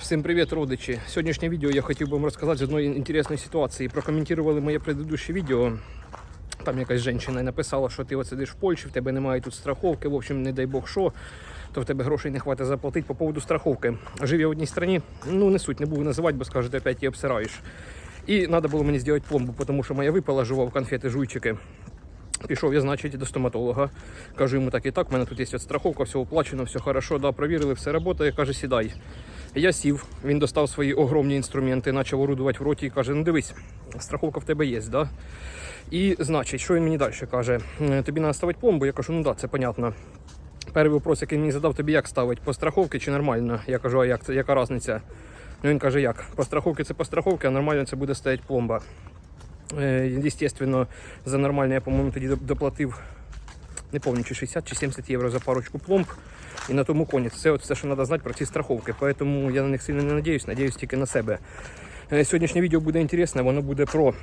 Всім привіт, родичі! Сьогоднішнє відео я хотів би вам розказати з одної інтересної ситуації. Прокоментували моє предыдущее відео. Там якась жінка написала, що ти сидиш в Польщі, в тебе немає тут страховки, в общем, не дай Бог що, то в тебе грошей не хватить заплатити по поводу страховки. Жив я в одній країні, ну не суть, не буду називати, бо скажете, опять її обсираєш. І треба було мені зробити пломбу, тому що моя випала, жував конфети, жуйчики. Пішов я, значить, до стоматолога. Кажу йому так і так, в мене тут є страховка, все оплачено, все хорошо, да, провірили, все працює. Каже, сідай. Я сів, він достав свої огромні інструменти, почав орудувати в роті і каже: ну дивись, страховка в тебе є, да? І значить, що він мені далі каже? «Е, Тобі треба ставити пломбу? Я кажу, ну так, да, це понятно. Перший вопрос, який мені задав, тобі як ставить? По страховці чи нормально? Я кажу, а як це, яка різниця? Ну він каже, як? По страховці це по страховці, а нормально це буде стояти пломба. Е, Естественно, за нормально я, по-моєму, тоді доплатив, не пам'ятаю, чи 60 чи 70 євро за парочку пломб. І на тому конець. Це от все, що треба знати про ці страховки. Тому я на них сильно не надіюсь, надіюсь тільки на себе. Е, Сьогоднішнє відео буде інтересне, воно буде про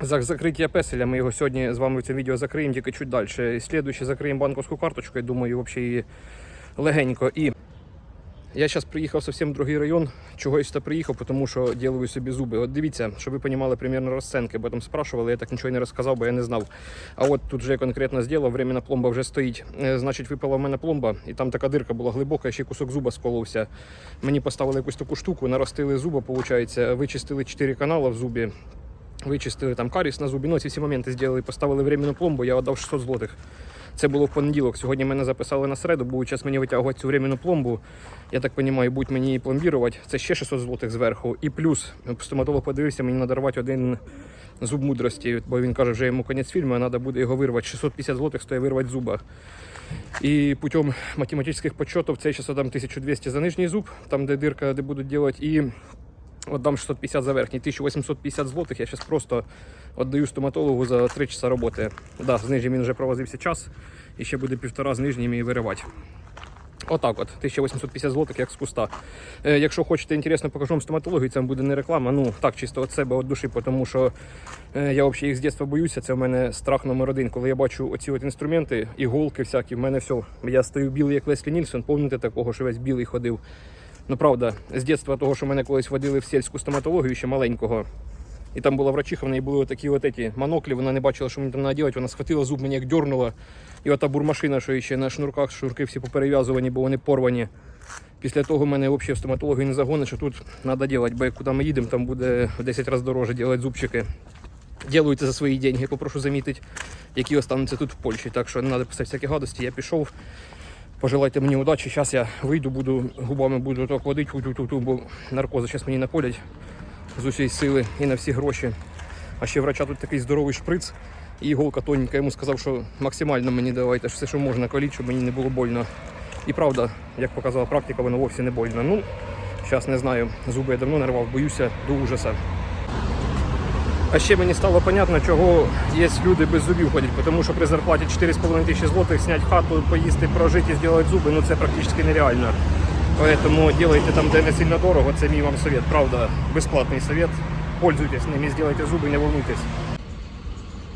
закриття песеля. Ми його сьогодні з вами це відео закриємо тільки чуть далі. Слідуючи закриємо банковську карточку, я думаю, взагалі легенько. І я зараз приїхав зовсім другий район. Чогось сюди приїхав, тому що ділаю собі зуби. От дивіться, щоб ви розуміли примірно розценки, бо там спрашували, я так нічого не розказав, бо я не знав. А от тут вже я конкретно зробив, временна пломба вже стоїть. Е, Значить, випала в мене пломба, і там така дирка була глибока, ще кусок зуба сколовся. Мені поставили якусь таку штуку, наростили зуба, виходить, вичистили 4 канали в зубі. Вичистили там каріс на зубі, ну ці всі моменти зробили, поставили временну пломбу, я віддав 600 злотих. Це було в понеділок. Сьогодні мене записали на середу, будуть зараз мені витягувати цю временну пломбу. Я так розумію, будуть мені її пломбірувати. Це ще 600 злотих зверху. І плюс стоматолог подивився, мені треба рвати один зуб мудрості, бо він каже, вже йому кінець фільму, а треба буде його вирвати. 650 злотих стоїть вирвати зуба. І путем математичних підсчетів це ще дам 1200 за нижній зуб, там де дирка, де будуть робити, і Отдам 650 за верхній, 1850 злотих. Я зараз просто віддаю стоматологу за 3 часа роботи. Да, з нижнім він вже провозився час, і ще буде півтора з нижнім і виривати. Отак от, 1850 злотих, як з куста. Е, якщо хочете інтересно, покажу вам стоматологію, це буде не реклама. Ну так, чисто від себе, від душі, тому що е, я взагалі їх з дитинства боюся. Це в мене страх номер один. Коли я бачу оці от інструменти, іголки всякі, в мене все. Я стою білий, як Леслі Нільсон, пам'ятаєте такого, що весь білий ходив. Ну правда, з дитинства того, що мене колись водили в сільську стоматологію ще маленького. І там була врачиха, в неї були такі от эти моноклі, вона не бачила, що мені там треба робити, вона схватила зуб, мені як дьорнула. І ота бурмашина, що ще на шнурках, шнурки всі поперев'язувані, бо вони порвані. Після того мене взагалі в стоматологію не загонить, що тут треба робити, бо як куди ми їдемо, там буде в 10 разів дорожче робити зубчики. Ділаються за свої деньги, попрошу замітити, які остануться тут в Польщі. Так що не треба писати всякі гадості. Я пішов. Пожелайте мені удачі. Зараз я вийду, буду губами буду так водити, ту-ту-ту, бо наркози зараз мені наполять з усієї сили і на всі гроші. А ще врача тут такий здоровий шприц і іголка тоненька. Йому сказав, що максимально мені давайте все, що можна коліть, щоб мені не було больно. І правда, як показала практика, воно вовсе не больно. Ну, зараз не знаю. Зуби я давно не рвав, боюся до ужаса. А ще мені стало понятно, чого є люди без зубів ходять, тому що при зарплаті 4,5 тисячі злотих зняти хату, поїсти, прожити зробити зуби, ну це практично нереально. Поэтому делайте там, де не сильно дорого, це мій вам совет, правда, безплатний совет. Пользуйтесь ними, сделайте зуби, не волнуйтесь.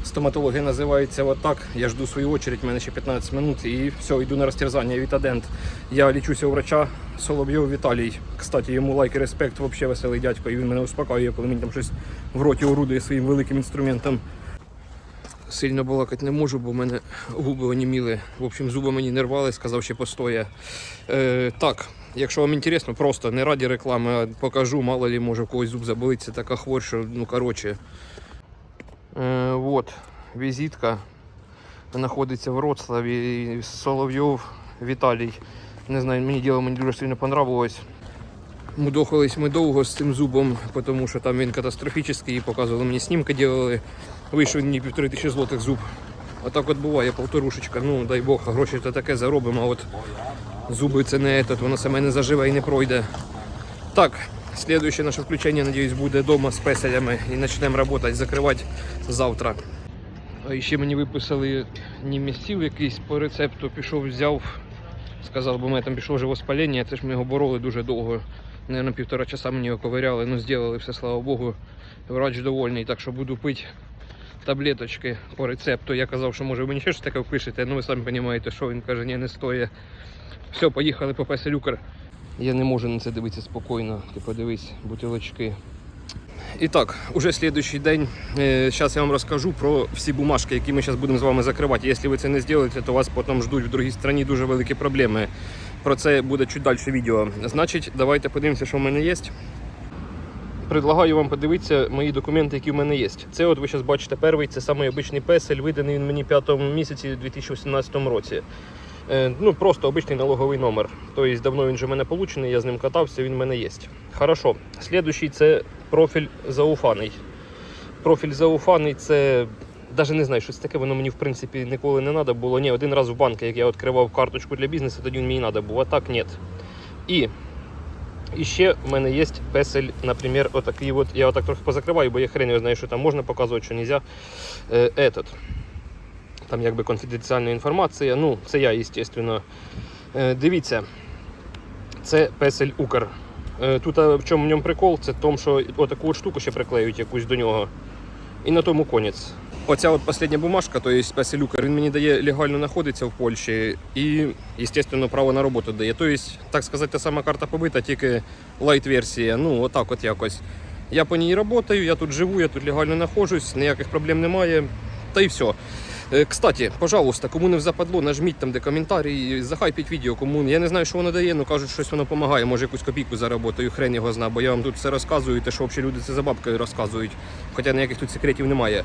Стоматологи називаються вот так. Я жду свою очередь, в мене ще 15 минут і все, йду на розтерзання. Вітадент. Я лічуся у врача Соловйов Віталій. Кстати, йому лайк і респект, взагалі веселий дядько, і він мене успокоює, коли мені там щось в роті орудує своїм великим інструментом. Сильно балакати не можу, бо в мене губи оніміли. В общем, зуби мені не рвали, сказав, ще постоє. Е, так, якщо вам інтересно, просто не раді реклами, а покажу, мало ли може в когось зуб заболить, це така хворь, ну коротше. Е, вот, візитка знаходиться в Вроцлаві. Соловйов Віталій. Не знаю, мені діло мені дуже сильно понравилось. Мудохались ми довго з цим зубом, тому що там він катастрофічний, показували мені знімки делали. Вийшов мені півтори тисячі злотих зуб. Отак от буває, полторушечка. Ну, дай Бог, гроші то таке заробимо, а от зуби це не этот, воно саме не заживе і не пройде. Так, слідуюче наше включення, надіюсь, буде вдома з песелями і почнемо працювати, закривати завтра. А ще мені виписали німесів якийсь по рецепту, пішов, взяв, сказав, бо в мене там пішло живоспалення, це ж ми його бороли дуже довго. Наверно, півтора часа мені його ковиряли, ну зробили все, слава Богу. Врач довольний, так що буду пити таблеточки по рецепту. Я казав, що може мені ще щось таке впишете, ну ви самі розумієте, що він каже, ні, не стоїть. Все, поїхали по песелюкер. Я не можу на це дивитися спокійно. Ти подивись, бутилочки. І так, уже слідуючий день. Зараз я вам розкажу про всі бумажки, які ми зараз будемо з вами закривати. Якщо ви це не зробите, то вас потім ждуть в другій країні дуже великі проблеми. Про це буде чуть далі відео. Значить, давайте подивимося, що в мене є. Предлагаю вам подивитися мої документи, які в мене є. Це от ви зараз бачите перший, це самий песель, виданий він мені в п'ятому місяці у 2018 році. Е, Ну, просто обичний налоговий номер. Тобто давно він вже в мене получений, я з ним катався, він в мене є. Хорошо. Слідуючий це профіль зауфаний. Профіль зауфаний це. Навіть не знаю, що це таке, воно мені в принципі ніколи не треба було. Ні, один раз в банку, як я відкривав карточку для бізнесу, тоді він мені треба був, а так ні. І, і ще в мене є песель, наприклад, отакий от, я отак трохи позакриваю, бо я хрен не знаю, що там можна показувати, що не можна. Е, этот. Там якби конфіденціальна інформація. Ну, це я, звісно. Е, дивіться, це песель Укр. Е, Тут в чому в ньому прикол? Це в тому, що отаку от штуку ще приклеюють якусь до нього. І на тому конець. Оця от остання бумажка, то є песель Укр, він мені дає легально знаходитися в Польщі і, звісно, право на роботу дає. Тобто, так сказати, та сама карта побита, тільки лайт-версія. Ну, отак от якось. Я по ній працюю, я тут живу, я тут легально знаходжусь, ніяких проблем немає. Та й все. Е, Кстати, пожалуйста, кому не западло, нажміть там де коментарі, захайпіть відео, кому я не знаю, що воно дає, але кажуть, щось воно допомагає, може якусь копійку заработаю, хрен його зна, бо я вам тут все розказую, те, що взагалі люди це за бабкою розказують, хоча ніяких тут секретів немає.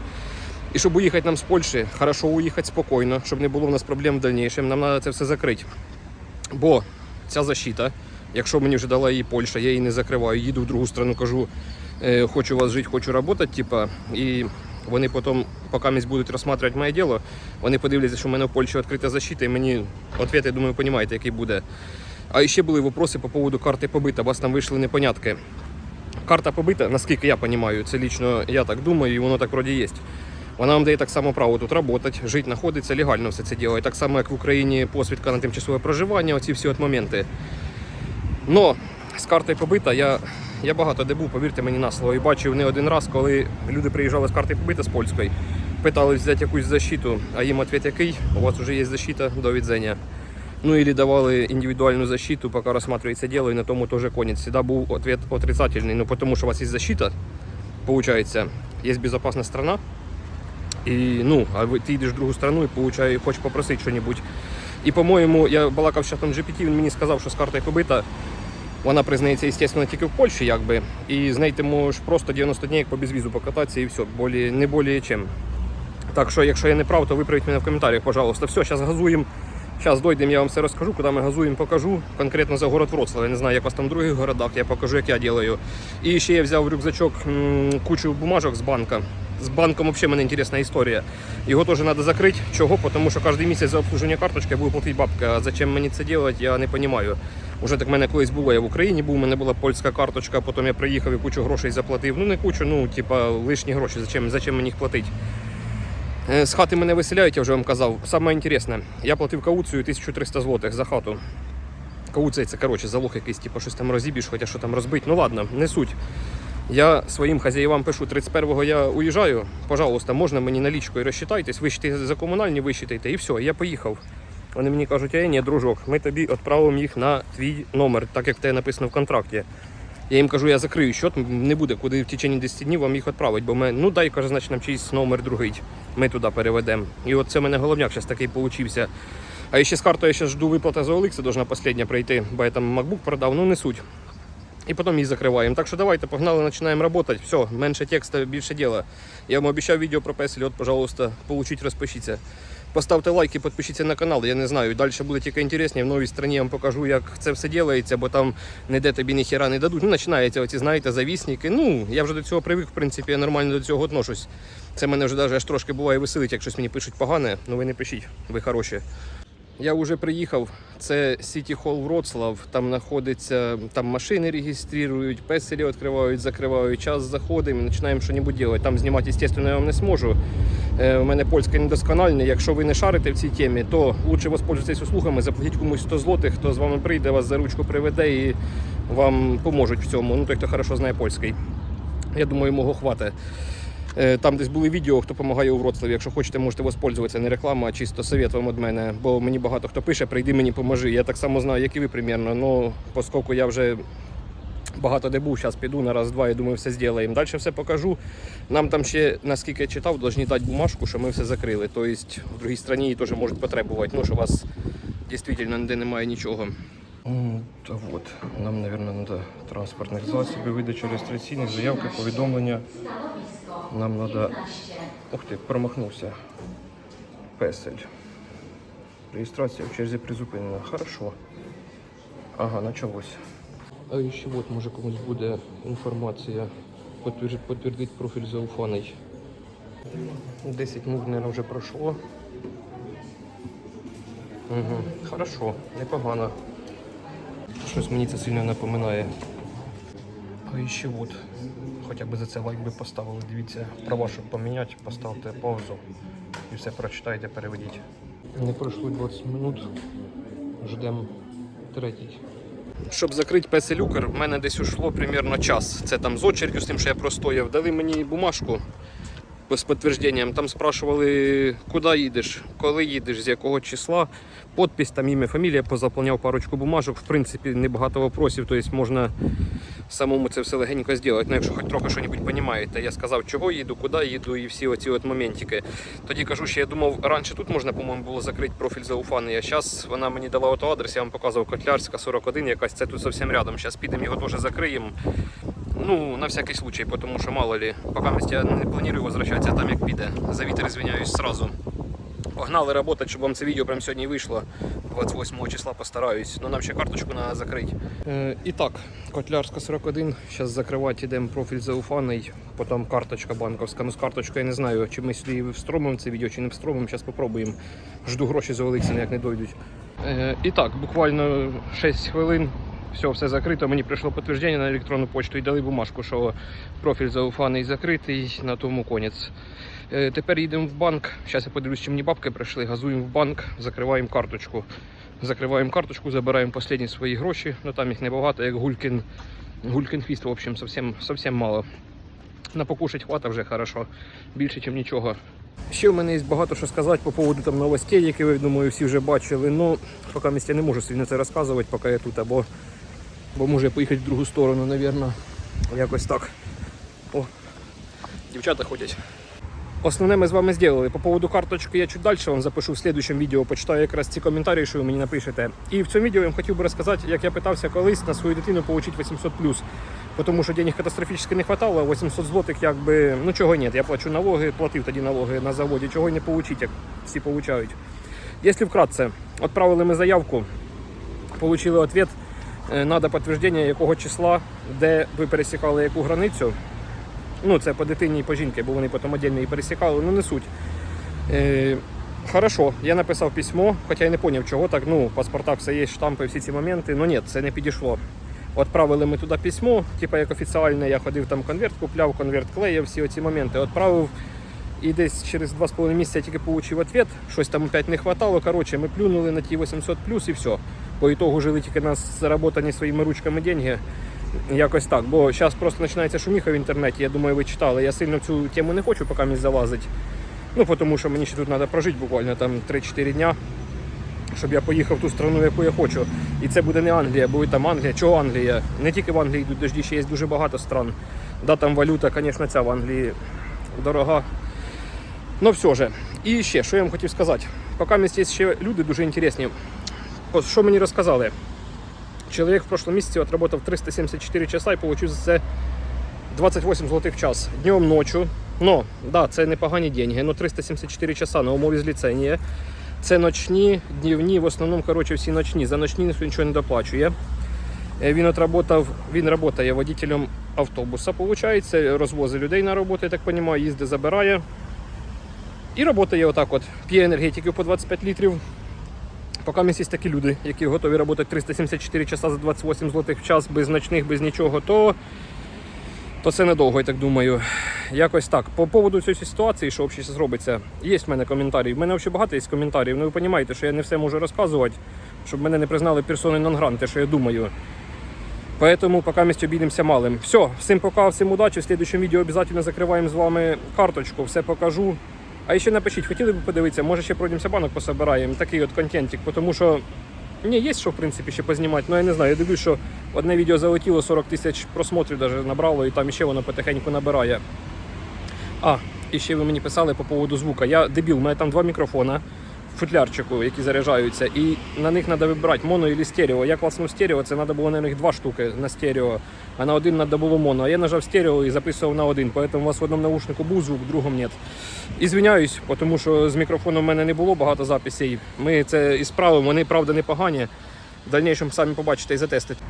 І щоб уїхати нам з Польщі, хорошо уїхати спокійно, щоб не було в нас проблем в дальнішому, нам треба це все закрити. Бо ця защита, якщо мені вже дала її Польща, я її не закриваю, їду в другу страну, кажу, е, хочу у вас жити, хочу працювати, типа, і вони потім, поки місь будуть розглядати моє діло, вони подивляться, що в мене в Польщі відкрита защита, і мені відповідь, я думаю, розумієте, який буде. А ще були вопроси по поводу карти побита, у вас там вийшли непонятки. Карта побита, наскільки я розумію, це лічно я так думаю, і воно так вроді є. Вона вам дає так само право тут працювати, жити, знаходитися, легально все це робить. Так само, як в Україні посвідка на тимчасове проживання, оці всі от моменти. Но з картою побита я, я багато де був, повірте мені на слово, і бачив не один раз, коли люди приїжджали з картою побита з польської, питали взяти якусь защиту, а їм відповідь який, у вас вже є защита до відзення. Ну или давали індивідуальну защиту, поки розсматривається діло, і на тому теж конець. Всегда був відповідь отрицательний, ну тому що у вас є защита, получается, є безпечна страна, і ну, а ти йдеш в другу страну і получає, хочеш попросити щось. І, по-моєму, я балакав з чатом GPT, він мені сказав, що з картою побита. Вона признається, звісно, тільки в Польщі, якби. І з нею ти можеш просто 90 днів по безвізу покататися і все, болі, не более чим. Так що, якщо я не прав, то виправіть мене в коментарях, пожалуйста. Все, зараз газуємо. Зараз дойдемо, я вам все розкажу, куди ми газуємо, покажу. Конкретно за город Вроцлав. Я не знаю, як у вас там в других городах, я покажу, як я роблю. І ще я взяв в рюкзачок кучу бумажок з банка. З банком взагалі мене інтересна історія. Його теж треба закрити. Чого? Тому що кожен місяць за обслуження карточки я буду платити бабки. А зачем мені це робити, я не розумію. Уже так в мене колись було, я в Україні був, у мене була польська карточка, потім я приїхав і кучу грошей заплатив. Ну не кучу, ну типа лишні гроші. Зачем, зачем мені їх платити? Е, З хати мене виселяють, я вже вам казав. Саме інтересне, я платив кауцію 1300 злотих за хату. Кауція це коротше залог якийсь, типу, щось там розіб'єш, хоча що там розбить. Ну ладно, не суть. Я своїм хазяївам пишу, 31-го я уїжджаю, пожалуйста, можна мені налічкою розчитайтесь, вищите за комунальні, вищитайте, і все, я поїхав. Вони мені кажуть, а ні, дружок, ми тобі відправимо їх на твій номер, так як тебе написано в контракті. Я їм кажу, я закрию счет, не буде куди в течение 10 днів вам їх відправити, бо ми, ну дай, каже, значить нам чийсь номер другий, ми туди переведемо. І от це мене головняк зараз такий получився. А ще з картою я зараз жду виплата за OLX, должна остання прийти, бо я там MacBook продав, ну не суть. І потім її закриваємо. Так що давайте, погнали, починаємо працювати. Все, менше текста, більше діла. Я вам обіцяв відео про песель, от, пожалуйста, получіть, розпишіться. Поставте лайк і підпишіться на канал. Я не знаю, далі буде тільки інтересніше. В новій країні я вам покажу, як це все ділається, бо там ніде тобі ніхіра не дадуть. Ну, починаються оці, знаєте, завісники. Ну, я вже до цього привик, в принципі, я нормально до цього отношусь. Це мене вже навіть аж трошки буває веселить, як щось мені пишуть погане, ну ви не пишіть, ви хороші. Я вже приїхав. Це City Hall Вроцлав. Там знаходиться, там машини реєструють, песелі відкривають, закривають. Час заходимо і починаємо щось робити. Там знімати, звісно, я вам не зможу. Е, У мене польська недоскональна. Якщо ви не шарите в цій темі, то краще воспользуйтесь услугами, заплатіть комусь 100 злотих, хто з вами прийде, вас за ручку приведе і вам поможуть в цьому. Ну, той, хто хорошо знає польський. Я думаю, мого хватить. Е, Там десь були відео, хто допомагає у Вроцлаві. Якщо хочете, можете воспользуватися. Не реклама, а чисто совет вам від мене. Бо мені багато хто пише, прийди мені поможи. Я так само знаю, як і ви примірно. Ну, оскільки я вже багато де був, зараз піду на раз-два, я думаю, все зробимо. Далі все покажу. Нам там ще, наскільки я читав, повинні дати бумажку, що ми все закрили. Тобто в другій країні її теж можуть потребувати. Ну, що у вас дійсно ніде немає нічого. Та от, нам, мабуть, треба транспортних засобів, видача реєстраційних, заявки, повідомлення. Нам треба. Ух ти, промахнувся. Песель. Реєстрація в черзі призупинена. Хорошо. Ага, началось. А ще от, може комусь буде інформація. Підтвердить, профіль зауфаний. 10 минут, мабуть, вже пройшло. Угу. Хорошо, непогано. Щось мені це сильно напоминає. А ще от, хоча б за це лайк би поставили. Дивіться, права, щоб поміняти, поставте паузу і все прочитайте, переведіть. Не пройшло 20 минут. Ждемо третій. Щоб закрити песелюкер, в мене десь ушло примерно час. Це там з очередю, з тим, що я простояв. Дали мені бумажку з підтвердженням. Там спрашували, куди їдеш, коли їдеш, з якого числа. Подпись, там ім'я, фамілія, позаповняв парочку бумажок. В принципі, небагато вопросів, тобто можна самому це все легенько зробити. Ну, якщо хоч трохи щось розумієте. Я сказав, чого їду, куди їду і всі оці от моментики. Тоді кажу, що я думав, раніше тут можна, по-моєму, було закрити профіль зауфаний, а зараз вона мені дала ото адрес, я вам показував Котлярська 41, якась це тут зовсім рядом. Зараз підемо його теж закриємо. Ну, на всякий случай, тому що мало ли, поки я не планую возвращатися там, як піде. За вітер звиняюсь сразу. Погнали работать, щоб вам це відео прямо сьогодні вийшло. 28 числа постараюсь. Ну нам ще карточку треба закрити. Е, і так, Котлярська 41. Зараз закривати йдемо профіль зауфаний, потім карточка банковська. Ну з карточкою я не знаю, чи ми сюди встромимо це відео, чи не встромимо. Зараз спробуємо. Жду гроші з Олексі, як не дойдуть. Е, і так, буквально 6 хвилин. Все, все закрито. Мені прийшло підтвердження на електронну почту і дали бумажку, що профіль зауфаний закритий, на тому конець. Е, Тепер їдемо в банк. Зараз я подивлюсь, чи мені бабки прийшли. Газуємо в банк, закриваємо карточку. Закриваємо карточку, забираємо останні свої гроші. Ну там їх небагато, як гулькін. Гулькін хвіст, в общем, совсем, совсем мало. На покушать хвата вже хорошо, більше, ніж нічого. Ще в мене є багато що сказати по поводу там новостей, які ви думаю, всі вже бачили. Ну, поки місця не можу сильно це розказувати, поки я тут, або, бо може поїхати в другу сторону, напевно. Якось так. О, дівчата ходять. Основне ми з вами зробили. По поводу карточки я чуть далі вам запишу в слідчому відео, почитаю якраз ці коментарі, що ви мені напишете. І в цьому відео я вам хотів би розказати, як я питався колись на свою дитину отримати 800 Тому що денег катастрофічно не хватало, 800 злотих якби, ну чого ні, я плачу налоги, платив тоді налоги на заводі, чого не отримати, як всі получають. Якщо вкратце, відправили ми заявку, отримали відповідь, треба підтвердження якого числа, де ви пересікали яку границю. Ну, це по дитині і по жінки, бо вони потім віддільно її пересікали, ну не суть. Е, хорошо, я написав письмо, хоча я не зрозумів, чого так. Ну, в паспортах все є, штампи, всі ці моменти. Ну ні, це не підійшло. Відправили ми туди письмо, типу як офіціальне, я ходив там конверт, купляв, конверт клеїв, всі ці моменти. Відправив і десь через 2,5 місяці я тільки отримав відповідь, щось там опять не хватало. Коротше, ми плюнули на ті 800 плюс і все. По ітогу жили тільки на заработані своїми ручками деньги. Якось так, бо зараз просто починається шуміха в інтернеті. Я думаю, ви читали. Я сильно цю тему не хочу, поки мені залазить. Ну, тому що мені ще тут треба прожити буквально там 3-4 дня, щоб я поїхав в ту страну, яку я хочу. І це буде не Англія, буде там Англія. Чого Англія? Не тільки в Англії йдуть дожді, ще є дуже багато стран. Да, там валюта, звісно, ця в Англії дорога. Ну все же. І ще, що я вам хотів сказати. Поки є ще люди дуже інтересні. От що мені розказали? Чоловік в прошлом місяці отработав 374 часа і отримав за це 28 злотих час. Днем, ночью. Ну, да, це непогані деньги, но 374 часа на умові зліцення. Це ночні, днівні, в основному, коротше, всі ночні. За ночні нічого не доплачує. Е, Він отработав, він працює водителем автобуса, виходить, розвозить людей на роботу, я так розумію, їздить, забирає. І працює отак от, п'є енергетиків по 25 літрів. Поки є такі люди, які готові працювати 374 часа за 28 злотих в час без ночних, без нічого, то, то це недовго, я так думаю. Якось так. По поводу цієї ситуації, що взагалі зробиться, є в мене коментарі. В мене взагалі багато є коментарів. Ну ви розумієте, що я не все можу розказувати, щоб мене не признали персоною нон-гран, те, що я думаю. Поэтому пока ми обійдемося малим. Все, всім пока, всім удачі. В следующем відео обов'язково закриваємо з вами карточку, все покажу. А ще напишіть, хотіли б подивитися, може ще пройдемося банок пособираємо. Такий от контентик, тому що ні, є що в принципі ще познімати, але я не знаю. Я дивлюсь, що одне відео залетіло 40 тисяч просмотрів навіть набрало, і там ще воно потихеньку набирає. А, і ще ви мені писали по поводу звука. Я дебіл, у мене там два мікрофона футлярчику, які заряджаються, і на них треба вибирати моно і стерео. Я класнув стерео, це треба було на них два штуки на стерео, а на один треба було моно. А я нажав стерео і записував на один, Поэтому у вас в одному наушнику був звук, в другому ні. І звиняюсь, тому що з мікрофоном в мене не було багато записей. Ми це і справимо, вони правда непогані. В дальнішому самі побачите і затестите.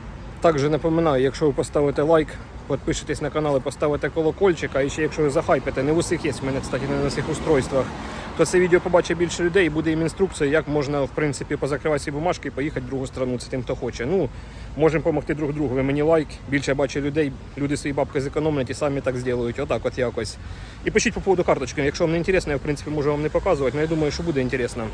Також напоминаю, якщо ви поставите лайк, підпишетесь на канал і поставите колокольчик, а ще якщо ви захайпите, не в усіх є в мене, кстати, не на всіх устройствах, то це відео побачить більше людей і буде їм інструкція, як можна в принципі позакривати ці бумажки і поїхати в другу страну. Це тим, хто хоче. Ну, можемо допомогти друг другу. Ви мені лайк, більше бачу людей, люди свої бабки зекономлять і самі так зроблять. Отак от якось. І пишіть по поводу карточки. Якщо вам не інтересно, я в принципі можу вам не показувати, але я думаю, що буде інтересно.